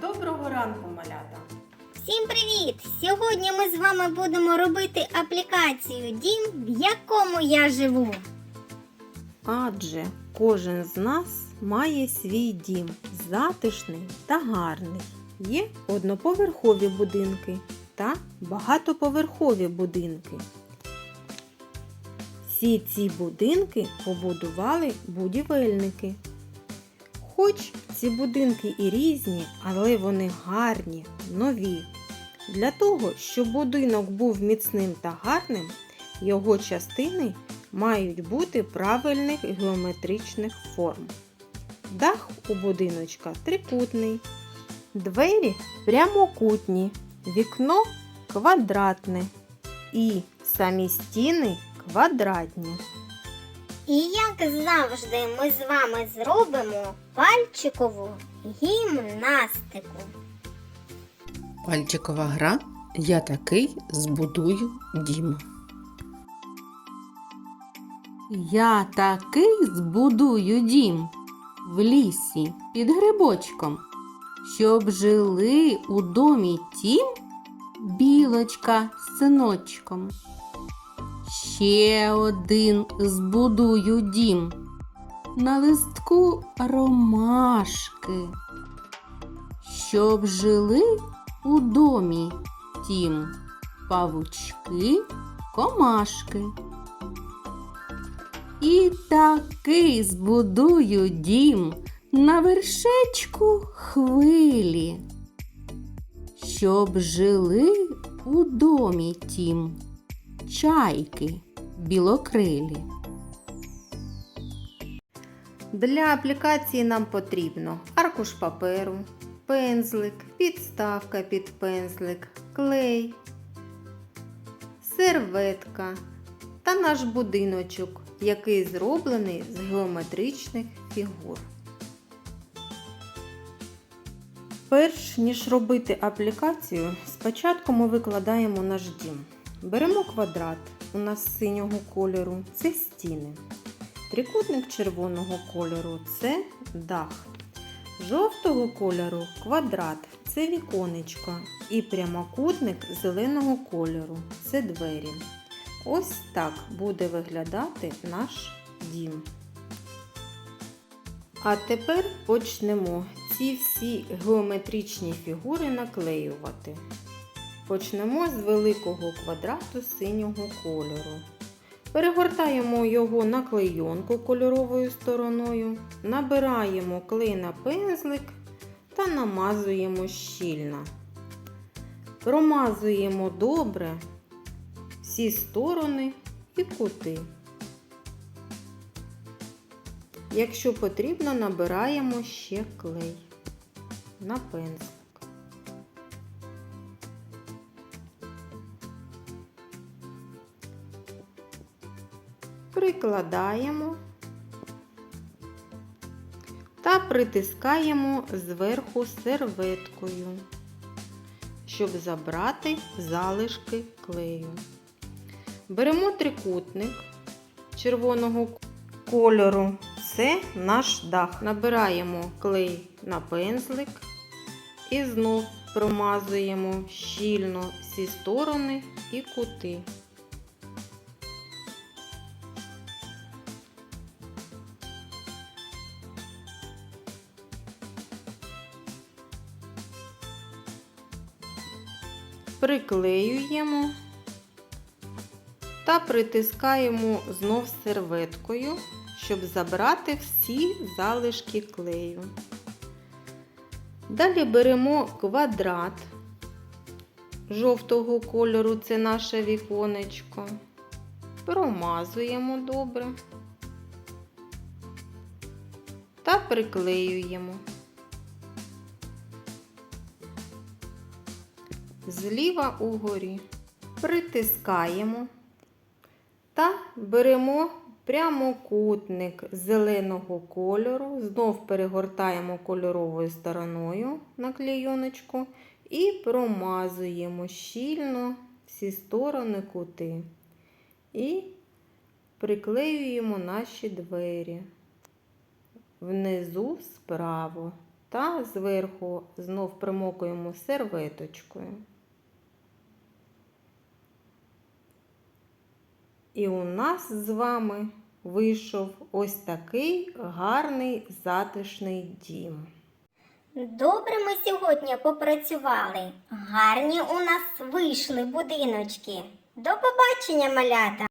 Доброго ранку, малята! Всім привіт! Сьогодні ми з вами будемо робити аплікацію Дім, в якому я живу. Адже кожен з нас має свій дім затишний та гарний. Є одноповерхові будинки та багатоповерхові будинки. Всі ці будинки побудували будівельники. Хоч ці будинки і різні, але вони гарні, нові. Для того, щоб будинок був міцним та гарним, його частини мають бути правильних геометричних форм. Дах у будиночка трикутний, двері прямокутні, вікно квадратне і самі стіни квадратні. І як завжди, ми з вами зробимо пальчикову гімнастику. Пальчикова гра Я такий збудую дім. Я такий збудую дім в лісі під грибочком, щоб жили у домі тім білочка з синочком. Ще один збудую дім на листку ромашки, щоб жили у домі тім павучки, комашки. І такий збудую дім на вершечку хвилі, щоб жили у домі тім чайки білокрилі. Для аплікації нам потрібно аркуш паперу, пензлик, підставка під пензлик, клей, серветка та наш будиночок, який зроблений з геометричних фігур. Перш ніж робити аплікацію, спочатку ми викладаємо наш дім. Беремо квадрат, у нас синього кольору, це стіни. Трикутник червоного кольору це дах. Жовтого кольору квадрат це віконечко. І прямокутник зеленого кольору це двері. Ось так буде виглядати наш дім. А тепер почнемо ці всі геометричні фігури наклеювати. Почнемо з великого квадрату синього кольору. Перегортаємо його на клейонку кольоровою стороною, набираємо клей на пензлик та намазуємо щільно. Промазуємо добре всі сторони і кути. Якщо потрібно, набираємо ще клей на пензлик. Прикладаємо та притискаємо зверху серветкою, щоб забрати залишки клею. Беремо трикутник червоного кольору. Це наш дах. Набираємо клей на пензлик і знов промазуємо щільно всі сторони і кути. Приклеюємо та притискаємо знов серветкою, щоб забрати всі залишки клею. Далі беремо квадрат жовтого кольору, це наше віконечко. Промазуємо добре та приклеюємо. Зліва угорі притискаємо та беремо прямокутник зеленого кольору, знов перегортаємо кольоровою стороною на клейоночку і промазуємо щільно всі сторони кути. І приклеюємо наші двері внизу справа. та зверху знов примокуємо серветочкою. І у нас з вами вийшов ось такий гарний затишний дім. Добре ми сьогодні попрацювали. Гарні у нас вийшли будиночки. До побачення, малята!